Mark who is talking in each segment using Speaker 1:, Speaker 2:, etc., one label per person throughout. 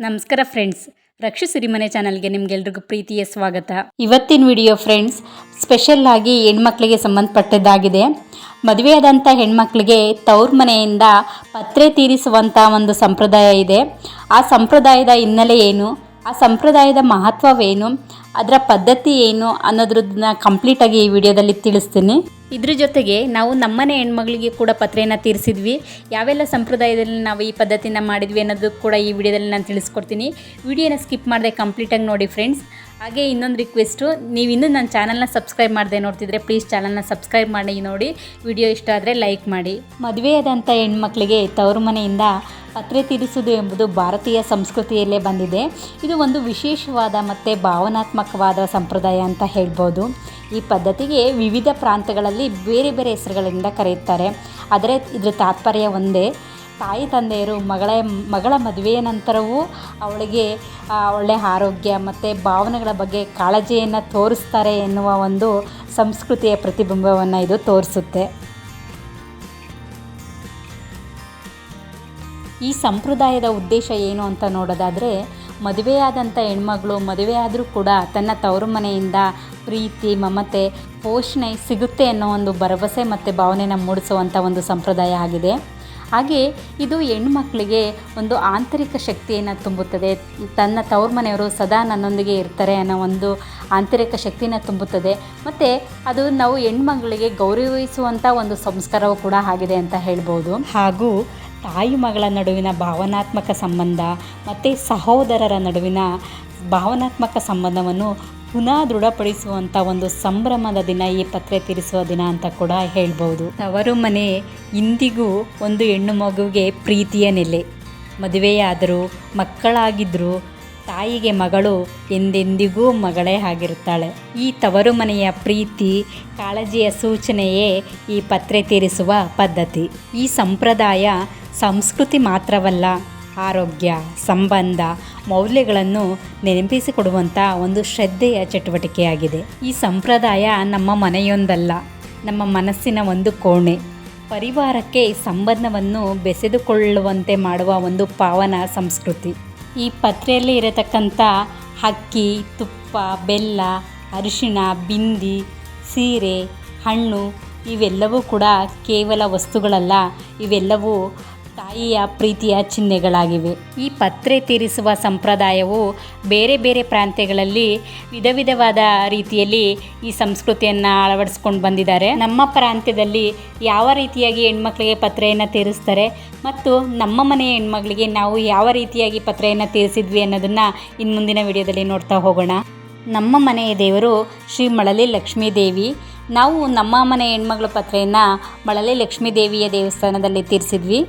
Speaker 1: ನಮಸ್ಕಾರ ಫ್ರೆಂಡ್ಸ್. ರಕ್ಷು ಸಿರಿಮನೆ ಚಾನಲ್ಗೆ ನಿಮ್ಗೆಲ್ರಿಗೂ ಪ್ರೀತಿಯ ಸ್ವಾಗತ. ಇವತ್ತಿನ ವಿಡಿಯೋ ಫ್ರೆಂಡ್ಸ್ ಸ್ಪೆಷಲ್ ಆಗಿ ಹೆಣ್ಮಕ್ಳಿಗೆ ಸಂಬಂಧಪಟ್ಟದ್ದಾಗಿದೆ. ಮದುವೆಯಾದಂಥ ಹೆಣ್ಮಕ್ಳಿಗೆ ತವ್ರ ಮನೆಯಿಂದ ಪತ್ರೆ ತೀರಿಸುವಂಥ ಒಂದು ಸಂಪ್ರದಾಯ ಇದೆ. ಆ ಸಂಪ್ರದಾಯದ ಹಿನ್ನೆಲೆ ಏನು? ಆ ಸಂಪ್ರದಾಯದ ಮಹತ್ವವೇನು? ಅದರ ಪದ್ಧತಿ ಏನು ಅನ್ನೋದ್ರದ್ದನ್ನ ಕಂಪ್ಲೀಟಾಗಿ ಈ ವಿಡಿಯೋದಲ್ಲಿ ತಿಳಿಸ್ತೀನಿ. ಇದ್ರ ಜೊತೆಗೆ ನಾವು ನಮ್ಮನೆ ಹೆಣ್ಮಗಳಿಗೆ ಕೂಡ ಪತ್ರೆಯನ್ನು ತೀರಿಸಿದ್ವಿ. ಯಾವೆಲ್ಲ ಸಂಪ್ರದಾಯದಲ್ಲಿ ನಾವು ಈ ಪದ್ಧತಿನ ಮಾಡಿದ್ವಿ ಅನ್ನೋದು ಕೂಡ ಈ ವಿಡಿಯೋದಲ್ಲಿ ನಾನು ತಿಳಿಸ್ಕೊಡ್ತೀನಿ. ವಿಡಿಯೋನ ಸ್ಕಿಪ್ ಮಾಡದೆ ಕಂಪ್ಲೀಟಾಗಿ ನೋಡಿ ಫ್ರೆಂಡ್ಸ್ ಹಾಗೆ ಇನ್ನೊಂದು ರಿಕ್ವೆಸ್ಟು ನೀವು ಇನ್ನೂ ನನ್ನ ಚಾನಲ್ನ ಸಬ್ಸ್ಕ್ರೈಬ್ ಮಾಡದೆ ನೋಡ್ತಿದ್ರೆ ಪ್ಲೀಸ್ ಚಾನಲ್ನ ಸಬ್ಸ್ಕ್ರೈಬ್ ಮಾಡಿ ನೋಡಿ. ವಿಡಿಯೋ ಇಷ್ಟ ಆದರೆ ಲೈಕ್ ಮಾಡಿ. ಮದುವೆಯಾದಂಥ ಹೆಣ್ಮಕ್ಳಿಗೆ ತವರು ಮನೆಯಿಂದ ಪತ್ರೆ ತೀರಿಸುವುದು ಎಂಬುದು ಭಾರತೀಯ ಸಂಸ್ಕೃತಿಯಲ್ಲೇ ಬಂದಿದೆ. ಇದು ಒಂದು ವಿಶೇಷವಾದ ಮತ್ತು ಭಾವನಾತ್ಮಕವಾದ ಸಂಪ್ರದಾಯ ಅಂತ ಹೇಳ್ಬೋದು. ಈ ಪದ್ಧತಿಗೆ ವಿವಿಧ ಪ್ರಾಂತ್ಯಗಳಲ್ಲಿ ಬೇರೆ ಬೇರೆ ಹೆಸರುಗಳಿಂದ ಕರೆಯುತ್ತಾರೆ. ಆದರೆ ಇದರ ತಾತ್ಪರ್ಯ ಒಂದೇ. ತಾಯಿ, ತಂದೆಯರು ಮಗಳ ಮಗಳ ಮದುವೆಯ ನಂತರವೂ ಅವಳಿಗೆ ಒಳ್ಳೆಯ ಆರೋಗ್ಯ ಮತ್ತು ಭಾವನೆಗಳ ಬಗ್ಗೆ ಕಾಳಜಿಯನ್ನು ತೋರಿಸ್ತಾರೆ ಎನ್ನುವ ಒಂದು ಸಂಸ್ಕೃತಿಯ ಪ್ರತಿಬಿಂಬವನ್ನು ಇದು ತೋರಿಸುತ್ತೆ. ಈ ಸಂಪ್ರದಾಯದ ಉದ್ದೇಶ ಏನು ಅಂತ ನೋಡೋದಾದರೆ ಮದುವೆಯಾದಂಥ ಹೆಣ್ಮಗಳು ಮದುವೆಯಾದರೂ ಕೂಡ ತನ್ನ ತವರು ಮನೆಯಿಂದ ಪ್ರೀತಿ, ಮಮತೆ, ಪೋಷಣೆ ಸಿಗುತ್ತೆ ಅನ್ನೋ ಒಂದು ಭರವಸೆ ಮತ್ತು ಭಾವನೆನ ಮೂಡಿಸುವಂಥ ಒಂದು ಸಂಪ್ರದಾಯ ಆಗಿದೆ. ಹಾಗೆ ಇದು ಹೆಣ್ಮಕ್ಳಿಗೆ ಒಂದು ಆಂತರಿಕ ಶಕ್ತಿಯನ್ನು ತುಂಬುತ್ತದೆ. ತನ್ನ ತವ್ರ ಮನೆಯವರು ಸದಾ ನನ್ನೊಂದಿಗೆ ಇರ್ತಾರೆ ಅನ್ನೋ ಒಂದು ಆಂತರಿಕ ಶಕ್ತಿನ ತುಂಬುತ್ತದೆ. ಮತ್ತು ಅದು ನಾವು ಹೆಣ್ಮಗಳಿಗೆ ಗೌರವಿಸುವಂಥ ಒಂದು ಸಂಸ್ಕಾರವೂ ಕೂಡ ಆಗಿದೆ ಅಂತ ಹೇಳ್ಬೋದು. ಹಾಗೂ ತಾಯಿ ಮಗಳ ನಡುವಿನ ಭಾವನಾತ್ಮಕ ಸಂಬಂಧ ಮತ್ತು ಸಹೋದರರ ನಡುವಿನ ಭಾವನಾತ್ಮಕ ಸಂಬಂಧವನ್ನು ಪುನಃ ದೃಢಪಡಿಸುವಂಥ ಒಂದು ಸಂಭ್ರಮದ ದಿನ ಈ ಪತ್ರೆ ತೀರಿಸುವ ದಿನ ಅಂತ ಕೂಡ ಹೇಳ್ಬೋದು. ತವರು ಮನೆ ಇಂದಿಗೂ ಒಂದು ಹೆಣ್ಣು ಮಗುವಿಗೆ ಪ್ರೀತಿಯ ನೆಲೆ. ಮದುವೆಯಾದರೂ ಮಕ್ಕಳಾಗಿದ್ದರೂ ತಾಯಿಗೆ ಮಗಳು ಎಂದೆಂದಿಗೂ ಮಗಳೇ ಆಗಿರುತ್ತಾಳೆ. ಈ ತವರು ಮನೆಯ ಪ್ರೀತಿ ಕಾಳಜಿಯ ಸೂಚನೆಯೇ ಈ ಪತ್ರೆ ತೀರಿಸುವ ಪದ್ಧತಿ. ಈ ಸಂಪ್ರದಾಯ ಸಂಸ್ಕೃತಿ ಮಾತ್ರವಲ್ಲ, ಆರೋಗ್ಯ, ಸಂಬಂಧ, ಮೌಲ್ಯಗಳನ್ನು ನೆನಪಿಸಿಕೊಡುವಂಥ ಒಂದು ಶ್ರದ್ಧೆಯ ಚಟುವಟಿಕೆಯಾಗಿದೆ. ಈ ಸಂಪ್ರದಾಯ ನಮ್ಮ ಮನೆಯೊಂದಲ್ಲ, ನಮ್ಮ ಮನಸ್ಸಿನ ಒಂದು ಕೋಣೆ. ಪರಿವಾರಕ್ಕೆ ಸಂಬಂಧವನ್ನು ಬೆಸೆದುಕೊಳ್ಳುವಂತೆ ಮಾಡುವ ಒಂದು ಪಾವನ ಸಂಸ್ಕೃತಿ. ಈ ಪತ್ರೆಯಲ್ಲಿ ಇರತಕ್ಕಂಥ ಅಕ್ಕಿ, ತುಪ್ಪ, ಬೆಲ್ಲ, ಅರಿಶಿಣ, ಬಿಂದಿ, ಸೀರೆ, ಹಣ್ಣು ಇವೆಲ್ಲವೂ ಕೂಡ ಕೇವಲ ವಸ್ತುಗಳಲ್ಲ, ಇವೆಲ್ಲವೂ ತಾಯಿಯ ಪ್ರೀತಿಯ ಚಿಹ್ನೆಗಳಾಗಿವೆ. ಈ ಪತ್ರೆ ತೀರಿಸುವ ಸಂಪ್ರದಾಯವು ಬೇರೆ ಬೇರೆ ಪ್ರಾಂತ್ಯಗಳಲ್ಲಿ ವಿಧ ವಿಧವಾದ ರೀತಿಯಲ್ಲಿ ಈ ಸಂಸ್ಕೃತಿಯನ್ನು ಅಳವಡಿಸ್ಕೊಂಡು ಬಂದಿದ್ದಾರೆ. ನಮ್ಮ ಪ್ರಾಂತ್ಯದಲ್ಲಿ ಯಾವ ರೀತಿಯಾಗಿ ಹೆಣ್ಮಕ್ಳಿಗೆ ಪತ್ರೆಯನ್ನು ತೀರಿಸ್ತಾರೆ ಮತ್ತು ನಮ್ಮ ಮನೆಯ ಹೆಣ್ಮಗಳಿಗೆ ನಾವು ಯಾವ ರೀತಿಯಾಗಿ ಪತ್ರೆಯನ್ನು ತೀರಿಸಿದ್ವಿ ಅನ್ನೋದನ್ನು ಇನ್ನು ಮುಂದಿನ ವಿಡಿಯೋದಲ್ಲಿ ನೋಡ್ತಾ ಹೋಗೋಣ. ನಮ್ಮ ಮನೆಯ ದೇವರು ಶ್ರೀ ಮಳಲಿ ಲಕ್ಷ್ಮೀ ದೇವಿ. ನಾವು ನಮ್ಮ ಮನೆ ಹೆಣ್ಮಗಳ ಪತ್ರೆಯನ್ನು ಮಳಲಿ ಲಕ್ಷ್ಮೀ ದೇವಿಯ ದೇವಸ್ಥಾನದಲ್ಲಿ ತೀರಿಸಿದ್ವಿ.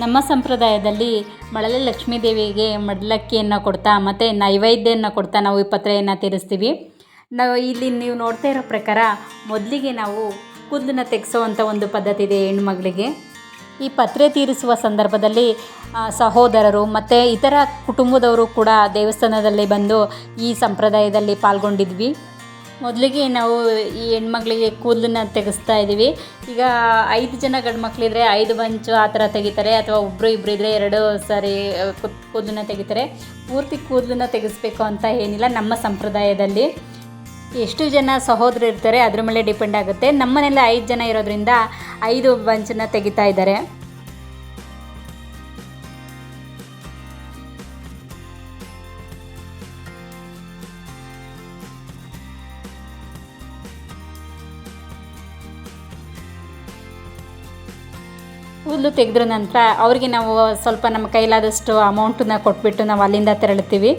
Speaker 1: ನಮ್ಮ ಸಂಪ್ರದಾಯದಲ್ಲಿ ಮಳಲೆ ಲಕ್ಷ್ಮೀ ದೇವಿಗೆ ಮಡಲಕ್ಕಿಯನ್ನು ಕೊಡ್ತಾ ಮತ್ತು ನೈವೇದ್ಯನ ಕೊಡ್ತಾ ನಾವು ಈ ಪತ್ರೆಯನ್ನು ತೀರಿಸ್ತೀವಿ. ನಾವು ಇಲ್ಲಿ ನೀವು ನೋಡ್ತಾ ಇರೋ ಪ್ರಕಾರ ಮೊದಲಿಗೆ ನಾವು ಕೂದಲನ್ನ ತೆಗೆಸೋವಂಥ ಒಂದು ಪದ್ಧತಿ ಇದೆ ಹೆಣ್ಮಗಳಿಗೆ. ಈ ಪತ್ರೆ ತೀರಿಸುವ ಸಂದರ್ಭದಲ್ಲಿ ಸಹೋದರರು ಮತ್ತು ಇತರ ಕುಟುಂಬದವರು ಕೂಡ ದೇವಸ್ಥಾನದಲ್ಲಿ ಬಂದು ಈ ಸಂಪ್ರದಾಯದಲ್ಲಿ ಪಾಲ್ಗೊಂಡಿದ್ವಿ. ಮೊದಲಿಗೆ ನಾವು ಈ ಹೆಣ್ಮಕ್ಳಿಗೆ ಕೂದಲನ್ನ ತೆಗೆಸ್ತಾ ಇದ್ದೀವಿ. ಈಗ ಐದು ಜನ ಗಂಡು ಮಕ್ಕಳಿದ್ರೆ ಐದು ಬಂಚು ಆ ಥರ ತೆಗಿತಾರೆ, ಅಥವಾ ಒಬ್ಬರು ಇಬ್ಬರು ಇದ್ದರೆ ಎರಡು ಸಾರಿ ಕೂದಲನ್ನ ತೆಗಿತಾರೆ. ಪೂರ್ತಿ ಕೂದಲನ್ನ ತೆಗೆಸ್ಬೇಕು ಅಂತ ಏನಿಲ್ಲ ನಮ್ಮ ಸಂಪ್ರದಾಯದಲ್ಲಿ. ಎಷ್ಟು ಜನ ಸಹೋದರ ಇರ್ತಾರೆ, ಅದ್ರ ಮೇಲೆ ಡಿಪೆಂಡ್ ಆಗುತ್ತೆ. ನಮ್ಮನೇಲಿ ಐದು ಜನ ಇರೋದ್ರಿಂದ ಐದು ಬಂಚನ್ನು ತೆಗಿತಾ ಇದ್ದಾರೆ. ಕೂದಲು ತೆಗೆದ್ರ ನಂತರ ಅವ್ರಿಗೆ ನಾವು ಸ್ವಲ್ಪ ನಮ್ಮ ಕೈಲಾದಷ್ಟು ಅಮೌಂಟನ್ನ ಕೊಟ್ಬಿಟ್ಟು ನಾವು ಅಲ್ಲಿಂದ ತೆರಳುತ್ತೀವಿ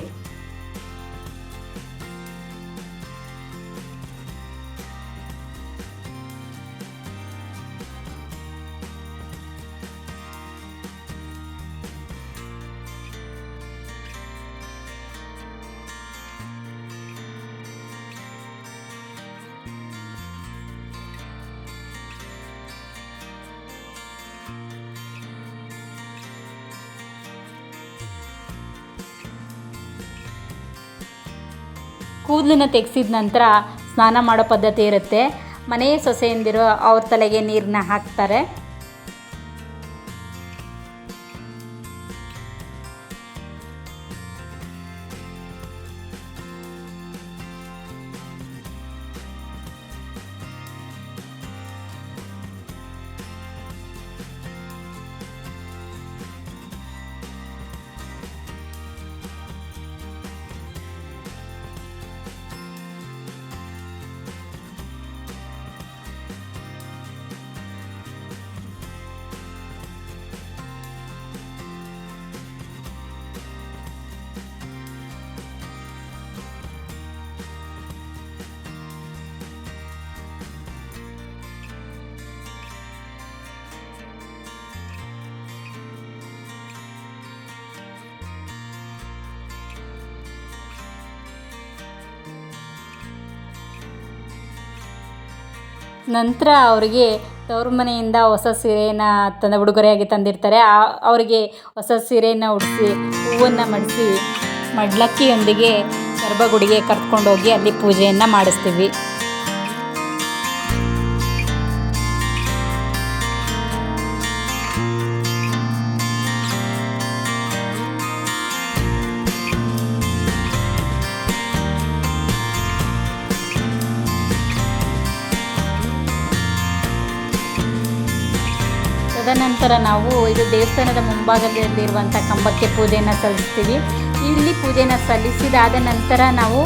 Speaker 1: ಕೂದಲನ್ನ ತೆಗೆಸಿದ ನಂತರ ಸ್ನಾನ ಮಾಡೋ ಪದ್ಧತಿ ಇರುತ್ತೆ. ಮನೆಯ ಸೊಸೆಯಂದಿರು ಅವ್ರ ತಲೆಗೆ ನೀರನ್ನ ಹಾಕ್ತಾರೆ. ನಂತರ ಅವರಿಗೆ ತವ್ರ ಮನೆಯಿಂದ ಹೊಸ ಸೀರೆಯನ್ನು ತಂದ ಉಡುಗೊರೆಯಾಗಿ ತಂದಿರ್ತಾರೆ. ಆ, ಅವರಿಗೆ ಹೊಸ ಸೀರೆಯನ್ನು ಉಡಿಸಿ, ಹೂವನ್ನು ಮಡಿಸಿ, ಮಡ್ಲಕ್ಕಿಯೊಂದಿಗೆ ಗರ್ಭಗುಡಿಗೆ ಕರ್ಕೊಂಡೋಗಿ ಅಲ್ಲಿ ಪೂಜೆಯನ್ನು ಮಾಡಿಸ್ತೀವಿ. ತದನಂತರ ನಾವು ಇದು ದೇವಸ್ಥಾನದ ಮುಂಭಾಗದಲ್ಲಿರುವಂಥ ಕಂಬಕ್ಕೆ ಪೂಜೆಯನ್ನು ಸಲ್ಲಿಸ್ತೀವಿ. ಇಲ್ಲಿ ಪೂಜೆನ ಸಲ್ಲಿಸಿದಾದ ನಂತರ ನಾವು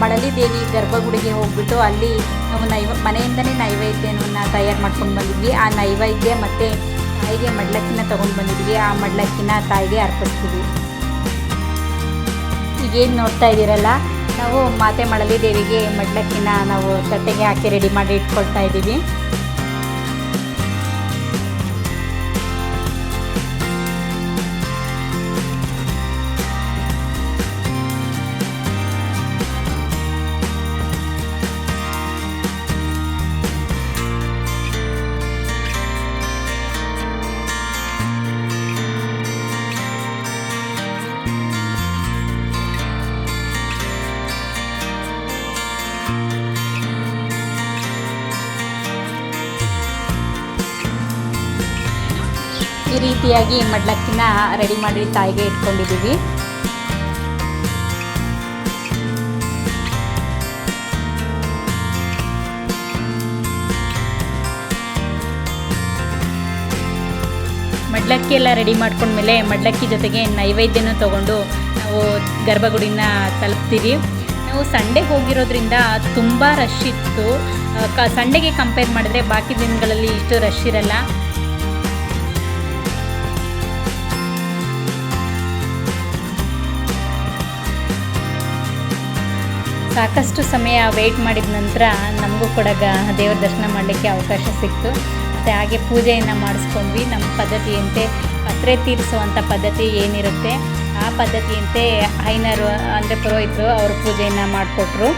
Speaker 1: ಮಳಲಿ ದೇವಿ ಗರ್ಭಗುಡಿಗೆ ಹೋಗ್ಬಿಟ್ಟು ಅಲ್ಲಿ ನಾವು ನೈವ, ಮನೆಯಿಂದನೇ ನೈವೇದ್ಯವನ್ನು ತಯಾರು ಮಾಡ್ಕೊಂಡು ಬಂದಿದ್ವಿ. ಆ ನೈವೇದ್ಯ ಮತ್ತು ತಾಯಿಗೆ ಮಡ್ಲಕ್ಕಿನ ತೊಗೊಂಡು ಬಂದಿದ್ವಿ. ಆ ಮಡ್ಲಕ್ಕಿನ ತಾಯಿಗೆ ಅರ್ಪಿಸ್ತೀವಿ. ಈಗೇನು ನೋಡ್ತಾ ಇದ್ದೀರಲ್ಲ, ನಾವು ಮಾತೆ ಮಳಲಿ ದೇವಿಗೆ ಮಡ್ಲಕ್ಕಿನ ನಾವು ತಟ್ಟೆಗೆ ಹಾಕಿ ರೆಡಿ ಮಾಡಿ ಇಟ್ಕೊಳ್ತಾ ಇದ್ದೀವಿ. ರೀತಿಯಾಗಿ ಮಡ್ಲಕ್ಕಿನ ರೆಡಿ ಮಾಡಿ ತಾಯಿಗೆ ಇಟ್ಕೊಂಡಿದ್ದೀವಿ. ಮಡ್ಲಕ್ಕಿ ಎಲ್ಲ ರೆಡಿ ಮಾಡ್ಕೊಂಡ್ಮೇಲೆ ಮಡ್ಲಕ್ಕಿ ಜೊತೆಗೆ ನೈವೇದ್ಯನೂ ತಗೊಂಡು ನಾವು ಗರ್ಭಗುಡಿನ ತಲುಪ್ತೀವಿ. ನಾವು ಸಂಡೇ ಹೋಗಿರೋದ್ರಿಂದ ತುಂಬ ರಶ್ ಇತ್ತು. ಕ, ಸಂಡೆಗೆ ಕಂಪೇರ್ ಮಾಡಿದ್ರೆ ಬಾಕಿ ದಿನಗಳಲ್ಲಿ ಇಷ್ಟು ರಶ್ ಇರಲ್ಲ. ಸಾಕಷ್ಟು ಸಮಯ ವೆಯ್ಟ್ ಮಾಡಿದ ನಂತರ ನಮಗೂ ಕೂಡ ಗ ದೇವರ ದರ್ಶನ ಮಾಡಲಿಕ್ಕೆ ಅವಕಾಶ ಸಿಕ್ತು. ಮತ್ತು ಹಾಗೆ ಪೂಜೆಯನ್ನು ಮಾಡಿಸ್ಕೊಂಡ್ವಿ. ನಮ್ಮ ಪದ್ಧತಿಯಂತೆ ಪತ್ರೆ ತೀರಿಸುವಂಥ ಪದ್ಧತಿ ಏನಿರುತ್ತೆ, ಆ ಪದ್ಧತಿಯಂತೆ ಐನರು ಅಂದರೆ ಪುರೋಹಿತರು ಅವರು ಪೂಜೆಯನ್ನು ಮಾಡಿಕೊಟ್ರು.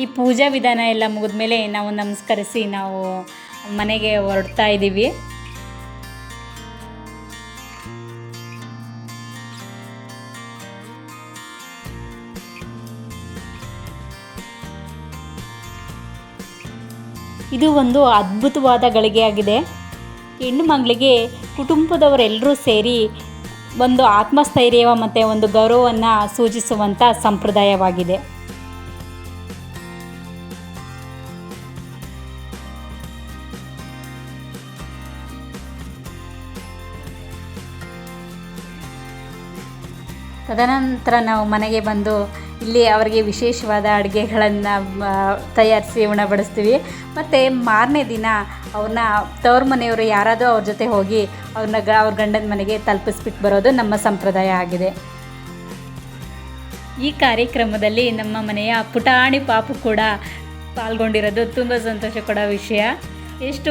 Speaker 1: ಈ ಪೂಜಾ ವಿಧಾನ ಎಲ್ಲ ಮುಗಿದ್ಮೇಲೆ ನಾವು ನಮಸ್ಕರಿಸಿ ನಾವು ಮನೆಗೆ ಹೊರಡ್ತಾ ಇದ್ದೀವಿ. ಇದು ಒಂದು ಅದ್ಭುತವಾದ ಗಳಿಗೆಯಾಗಿದೆ ಹೆಣ್ಣು ಮಗಳಿಗೆ ಕುಟುಂಬದವರೆಲ್ಲರೂ ಸೇರಿ ಒಂದು ಆತ್ಮಸ್ಥೈರ್ಯ ಮತ್ತು ಒಂದು ಗೌರವವನ್ನು ಸೂಚಿಸುವಂಥ ಸಂಪ್ರದಾಯವಾಗಿದೆ. ತದನಂತರ ನಾವು ಮನೆಗೆ ಬಂದು ಇಲ್ಲಿ ಅವರಿಗೆ ವಿಶೇಷವಾದ ಅಡುಗೆಗಳನ್ನು ತಯಾರಿಸಿ ಉಣಬಡಿಸ್ತೀವಿ ಮತ್ತು ಮಾರನೇ ದಿನ ಅವ್ರನ್ನ, ತವ್ರ ಮನೆಯವರು ಯಾರಾದರೂ ಅವ್ರ ಜೊತೆ ಹೋಗಿ ಅವ್ರನ್ನ ಗ, ಅವ್ರ ಗಂಡನ ಮನೆಗೆ ತಲುಪಿಸ್ಬಿಟ್ಟು ಬರೋದು ನಮ್ಮ ಸಂಪ್ರದಾಯ ಆಗಿದೆ. ಈ ಕಾರ್ಯಕ್ರಮದಲ್ಲಿ ನಮ್ಮ ಮನೆಯ ಪುಟಾಣಿ ಪಾಪು ಕೂಡ ಪಾಲ್ಗೊಂಡಿರೋದು. ತುಂಬ ಸಂತೋಷ ಕೊಡೋ ವಿಷಯ. ಎಷ್ಟು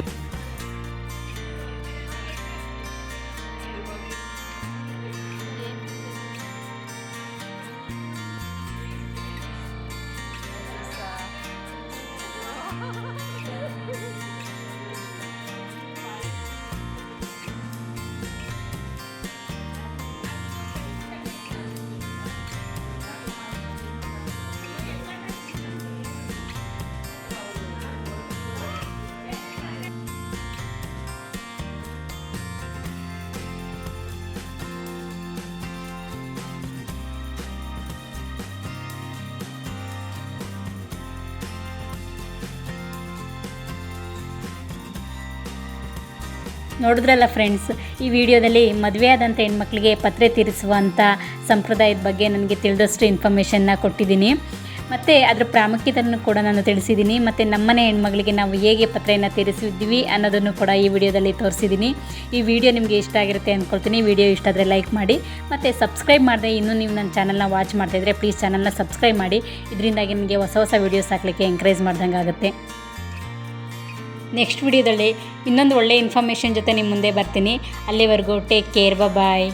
Speaker 1: ನೋಡಿದ್ರಲ್ಲ ಫ್ರೆಂಡ್ಸ್ ಈ ವಿಡಿಯೋದಲ್ಲಿ ಮದುವೆ ಆದಂಥ ಹೆಣ್ಮಕ್ಳಿಗೆ ಪತ್ರೆ ತೀರಿಸುವಂಥ ಸಂಪ್ರದಾಯದ ಬಗ್ಗೆ ನನಗೆ ತಿಳಿದಷ್ಟು ಇನ್ಫಾರ್ಮೇಷನ್ನ ಕೊಟ್ಟಿದ್ದೀನಿ. ಮತ್ತು ಅದರ ಪ್ರಾಮುಖ್ಯತೆಯನ್ನು ಕೂಡ ನಾನು ತಿಳಿಸಿದ್ದೀನಿ. ಮತ್ತು ನಮ್ಮನೆ ಹೆಣ್ಮಗಳಿಗೆ ನಾವು ಹೇಗೆ ಪತ್ರೆಯನ್ನು ತೀರಿಸಿದ್ದೀವಿ ಅನ್ನೋದನ್ನು ಕೂಡ ಈ ವಿಡಿಯೋದಲ್ಲಿ ತೋರಿಸಿದ್ದೀನಿ. ಈ ವಿಡಿಯೋ ನಿಮಗೆ ಇಷ್ಟ ಆಗಿರುತ್ತೆ ಅಂದ್ಕೊಳ್ತೀನಿ ವಿಡಿಯೋ ಇಷ್ಟ ಆದರೆ ಲೈಕ್ ಮಾಡಿ. ಮತ್ತು ಸಬ್ಸ್ಕ್ರೈಬ್ ಮಾಡಿದೆ ಇನ್ನೂ ನೀವು ನನ್ನ ಚಾನಲ್ನ ವಾಚ್ ಮಾಡ್ತಾಯಿದ್ರೆ ಪ್ಲೀಸ್ ಚಾನಲ್ನ ಸಬ್ಸ್ಕ್ರೈಬ್ ಮಾಡಿ. ಇದರಿಂದಾಗಿ ನಿಮಗೆ ಹೊಸ ಹೊಸ ವೀಡಿಯೋಸ್ ಹಾಕಲಿಕ್ಕೆ ಎಂಕರೇಜ್ ಮಾಡ್ದಂಗೆ ಆಗುತ್ತೆ ನೆಕ್ಸ್ಟ್ ವಿಡಿಯೋದಲ್ಲಿ ಇನ್ನೊಂದು ಒಳ್ಳೆಯ ಇನ್ಫಾರ್ಮೇಷನ್ ಜೊತೆ ನಿಮ್ಮ ಮುಂದೆ ಬರ್ತೀನಿ. ಅಲ್ಲಿವರೆಗೂ ಟೇಕ್ ಕೇರ್ ಬಾಯ್